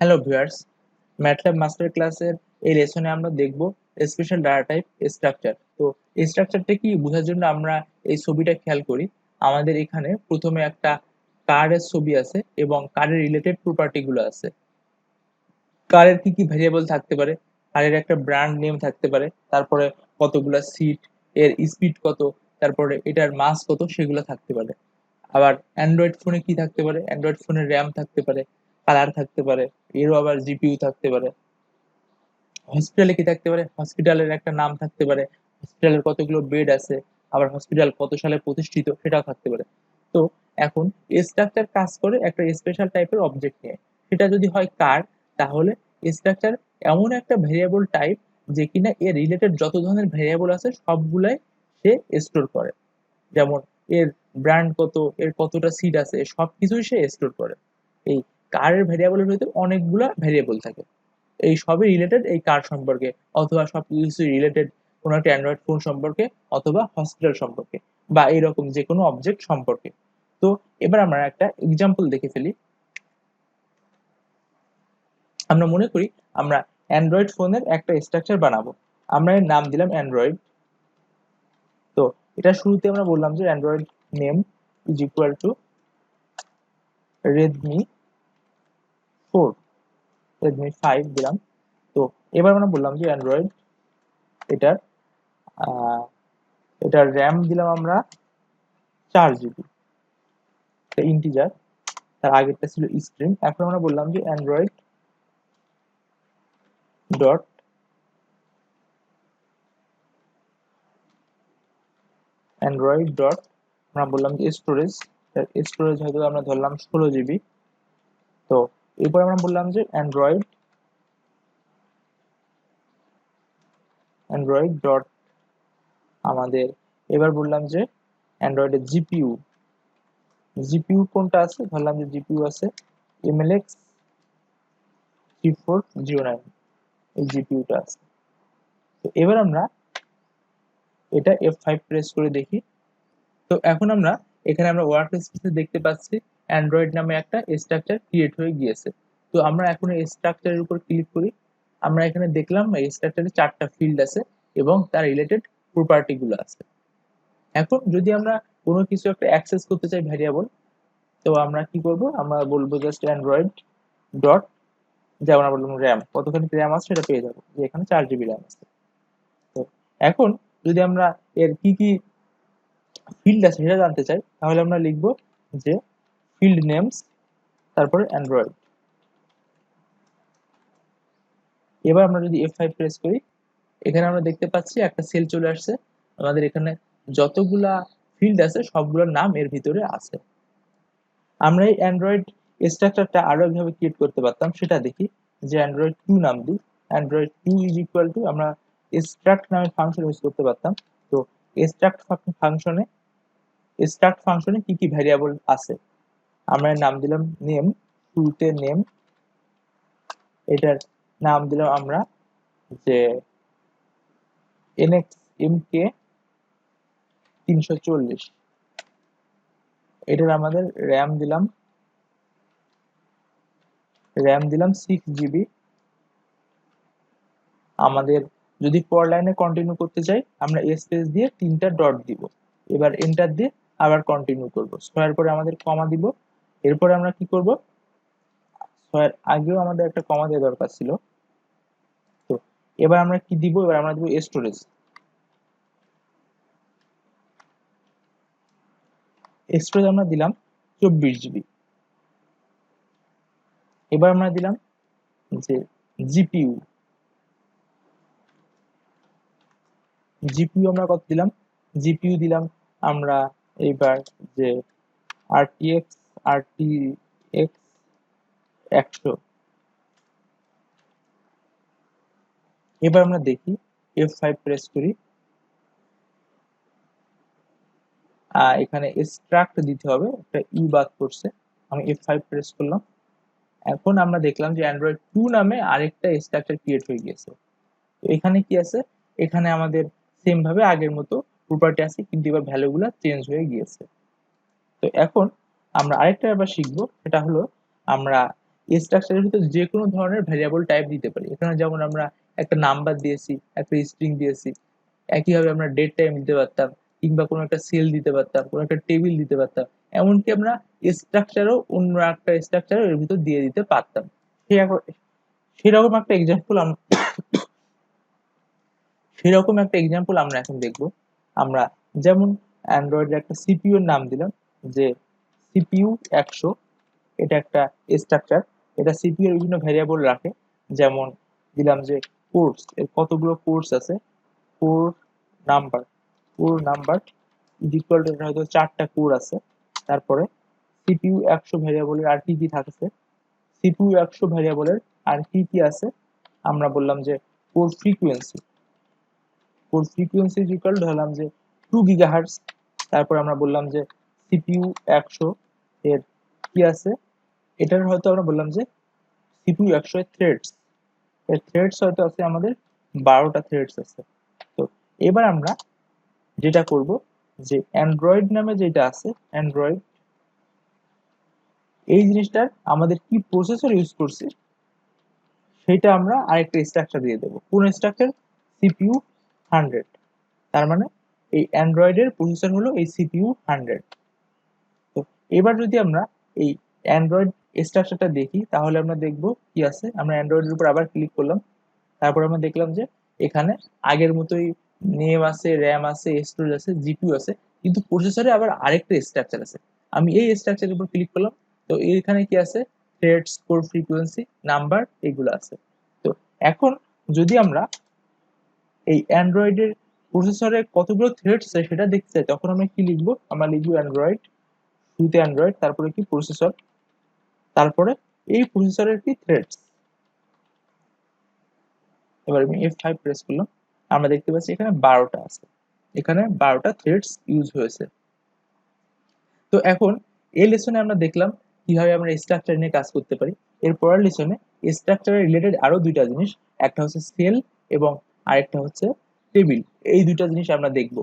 Hello viewers MATLAB master ক্লাসের এই লেসনে আমরা দেখব স্পেশাল ডাটা টাইপ স্ট্রাকচার তো এই স্ট্রাকচারটা কি? বোঝার জন্য আমরা এই ছবিটা খেয়াল করি। আমাদের এখানে প্রথমে একটা কার্ডের ছবি আছে এবং কার্ডের রিলেটেড প্রপার্টিগুলো আছে। কারের কি কি ভেরিয়েবল থাকতে পারে? কারের একটা ব্র্যান্ড নেম থাকতে পারে। তারপরে কতগুলা সিট এর স্পিড কত, তারপরে এটার মাস কত, সেগুলো থাকতে পারে। আবার অ্যান্ড্রয়েড ফোনে কি থাকতে পারে? অ্যান্ড্রয়েড ফোনে র্যাম থাকতে পারে। কালার থাকতে পারে এরও আবার জিপিউ থাকতে পারে। হসপিটালে কি থাকতে পারে? হসপিটালের একটা নাম থাকতে পারে। হসপিটালের কতগুলো বেড আছে, আবার হসপিটাল কত সালে প্রতিষ্ঠিত সেটাও থাকতে পারে। তো এখন স্ট্রাকচার কাজ করে একটা স্পেশাল টাইপের অবজেক্ট নিয়ে। সেটা যদি হয় কার, তাহলে স্ট্রাকচার এমন একটা ভেরিয়েবল টাইপ যে কিনা এর রিলেটেড যত ধরনের ভেরিয়েবল আছে সবগুলাই সে স্টোর করে। যেমন এর ব্র্যান্ড কত, এর কতটা সিট আছে সব কিছুই সে স্টোর করে। এই কারের ভেরিয়েবলের ভিতরে অনেকগুলো ভেরিয়েবল থাকে। এই সবই রিলেটেড এই কার সম্পর্কে, অথবা সব কিছু রিলেটেড কোনো একটা অ্যান্ড্রয়েড ফোন সম্পর্কে অথবা হসপিটাল সম্পর্কে বা এইরকম যে কোনো অবজেক্ট সম্পর্কে। তো এবার আমরা একটা এক্সাম্পল দেখে ফেলি। আমরা মনে করি আমরা অ্যান্ড্রয়েড ফোনের একটা স্ট্রাকচার বানাবো। আমরা এর নাম দিলাম অ্যান্ড্রয়েড। তো এটা শুরুতে আমরা বললাম যে android name is equal to Redmi four Redmi five দিলাম। তো এবার আমরা বললাম যে অ্যান্ড্রয়েড এটার এটার র্যাম দিলাম আমরা চার জিবি ইন্টিজার তার আগেরটা ছিল স্ট্রিং এখন আমরা বললাম যে অ্যান্ড্রয়েড ডট অ্যান্ড্রয়েড ডট আমরা বললাম যে স্টোরেজ স্টোরেজ হয়তো আমরা ধরলাম ষোলো জিবি তো এরপর আমরা বললাম যে অ্যান্ড্রয়েড অ্যান্ড্রয়েড ডট আমাদের, এবার বললাম যে অ্যান্ড্রয়েডের জিপিইউ জিপিইউ কোনটা আছে? ধরলাম যে জিপিইউ আছে MLX three four zero nine এই জিপিইউটা আছে। তো এবার আমরা এটা এফ ফাইভ প্রেস করে দেখি। তো এখন আমরা এখানে আমরা ওয়ার্ক স্পেসে দেখতে পাচ্ছি। অ্যান্ড্রয়েড নামে একটা স্ট্রাকচার ক্রিয়েট হয়ে গিয়েছে। তো আমরা এখন এই স্ট্রাকচারের উপর ক্লিক করি। আমরা এখানে দেখলাম এই স্ট্রাকচারে চারটা ফিল্ড আছে এবং তার রিলেটেড প্রপার্টিগুলো আছে। এখন যদি আমরা কোনো কিছু একটা অ্যাক্সেস করতে চাই ভ্যারিয়েবল তো আমরা কি করব? আমরা বলব জাস্ট অ্যান্ড্রয়েড ডট যেমন আমরা বললাম র্যাম কতখানি র্যাম আছে সেটা পেয়ে যাব। যে এখানে চার জিবি র্যাম আছে। তো এখন যদি আমরা এর কি কি ফিল্ড আছে সেটা জানতে চাই, তাহলে আমরা লিখব যে ফিল্ড নেমস তারপরে অ্যান্ড্রয়েড এবার আমরা যদি এফ ফাইভ প্রেস করি, এখানে আমরা দেখতে পাচ্ছি একটা সেল চলে আসছে। আমাদের এখানে যতগুলা ফিল্ড আছে, সবগুলোর নাম এর ভিতরে আছে। আমরা এই অ্যান্ড্রয়েড স্ট্রাকচারটা আরও একভাবে ক্রিয়েট করতে পারতাম, সেটা দেখি যে অ্যান্ড্রয়েড টু নাম দিই। Android two is equal to আমরা স্ট্রাক্ট নামে ফাংশন ইউজ করতে পারতাম। তো স্ট্রাক্ট ফাংশনে স্ট্রাক্ট ফাংশনে কি কি ভ্যারিয়েবল আছে? আমরা নাম দিলাম নেম শুরুতে নেম। এটার নাম দিলাম আমরা যে এনএক্স এম কে তিনশো চল্লিশ। এটার আমাদের র্যাম দিলাম। র্যাম দিলাম সিক্স জিবি আমাদের যদি পর লাইনে কন্টিনিউ করতে চাই, আমরা স্পেস দিয়ে তিনটা ডট দিব। এবার এন্টার দিয়ে আবার কন্টিনিউ করব। ছয়ের পরে আমাদের কমা দিব। এরপরে আমরা কি করব? ছয়ের আগেও আমাদের একটা কমা দেওয়া দরকার ছিল। তো এবার আমরা কি দিব? এবার আমরা দিব স্টোরেজ স্টোরেজ আমরা দিলাম চব্বিশ জিবি এবার আমরা দিলাম যে জিপিইউ। জিপিইউ আমরা কত দিলাম? জিপিইউ দিলাম আমরা এইবার যে আরটিএক্স আরটিএক্স একশো। এবার আমরা দেখি এফ ফাইভ প্রেস করি। আর এখানে স্ট্রাক্ট দিতে হবে, একটা ইউ বাদ করছে আমি এফ ফাইভ প্রেস করলাম। এখন আমরা দেখলাম যে অ্যান্ড্রয়েড টু নামে আরেকটা স্ট্রাকচার ক্রিয়েট হয়ে গিয়েছে। তো এখানে কি আছে? এখানে আমাদের সেম ভাবে আগের মতো প্রপার্টি আছে, কিন্তু এবার ভ্যালুগুলো চেঞ্জ হয়ে গিয়েছে। তো এখন আমরা আরেকটা ব্যাপার শিখব, সেটা হলো আমরা স্ট্রাকচারের ভিতরে যে কোনো ধরনের ভ্যারিয়েবল টাইপ দিতে পারি। এখানে যেমন আমরা একটা নাম্বার দিয়েছি, একটা স্ট্রিং দিয়েছি, একইভাবে আমরা ডেট টাইম দিতে পারতাম, কিংবা কোনো একটা সেল দিতে পারতাম, কোনো একটা টেবিল দিতে পারতাম, এমনকি আমরা স্ট্রাকচারও অন্য একটা স্ট্রাকচারও এর ভিতর দিয়ে দিতে পারতাম। সেরকম একটা এক্সাম্পল আমরা সেরকম একটা এক্সাম্পল আমরা এখন দেখব। আমরা যেমন অ্যান্ড্রয়েডের একটা সিপিইউ এর নাম দিলাম, যে সিপিইউ একশো, এটা একটা স্ট্রাকচার এটা সিপিইউ এর বিভিন্ন ভ্যারিয়েবল রাখে। যেমন দিলাম যে কোর্স এর কতগুলো কোর্স আছে? Core number core number is equal to হয়তো চারটা কোর আছে। তারপরে সিপিইউ একশো ভ্যারিয়েবলের আর কি কি থাকছে? সিপিইউ একশো ভ্যারিয়েবলের আর কি কি আছে? আমরা বললাম যে core frequency core frequency equal ধরলাম যে টু গিগাহার্টস তারপর আমরা বললাম যে সিপিইউ একশো এর কি আছে? এটার হয়তো আমরা বললাম যে সিপিইউ একশো এর থ্রেডস এর থ্রেডস হয়তো আছে আমাদের বারোটা থ্রেডস আছে। তো এবার আমরা যেটা করব যে অ্যান্ড্রয়েড নামে যেটা আছে, অ্যান্ড্রয়েড, এই জিনিসটার আমাদের কি প্রসেসর ইউজ করছি, সেটা আমরা আরেকটা স্ট্রাকচার দিয়ে দেবো। কোন স্ট্রাকচার সিপিইউ হান্ড্রেড তার মানে এই অ্যান্ড্রয়েডের প্রসেসর হলো এই সিপিইউ হান্ড্রেড এবার যদি আমরা এই অ্যান্ড্রয়েড স্ট্রাকচারটা দেখি, তাহলে আমরা দেখব কি আছে। আমরা অ্যান্ড্রয়েডের উপর আবার ক্লিক করলাম। তারপর আমরা দেখলাম যে এখানে আগের মতোই নেম আছে র্যাম আছে স্টোরেজ আছে জিপিইউ আছে, কিন্তু প্রসেসরে আবার আরেকটা স্ট্রাকচার আছে। আমি এই স্ট্রাকচারের উপর ক্লিক করলাম, তো এখানে কি আছে? থ্রেড স্কোর ফ্রিকোয়েন্সি নাম্বার এগুলো আছে। তো এখন যদি আমরা এই অ্যান্ড্রয়েডের প্রসেসরে কতগুলো থ্রেডস আছে সেটা দেখতে চাই, তখন আমরা কি লিখব? আমরা লিখব অ্যান্ড্রয়েড শুরুতে অ্যান্ড্রয়েড তারপরে কি প্রসেসর তারপরে এই প্রসেসরের কি থ্রেডস এবার আমি এফ ফাইভ প্রেস করলাম, আমরা দেখতে পাচ্ছি এখানে বারোটা আছে। এখানে বারোটা থ্রেডস ইউজ হয়েছে। তো এখন এই লেসনে আমরা দেখলাম কীভাবে আমরা স্ট্রাকচার নিয়ে কাজ করতে পারি। এর পরের লেসনে স্ট্রাকচারের রিলেটেড আরও দুইটা জিনিস, একটা হচ্ছে সেল এবং আরেকটা হচ্ছে টেবিল এই দুইটা জিনিস আমরা দেখব।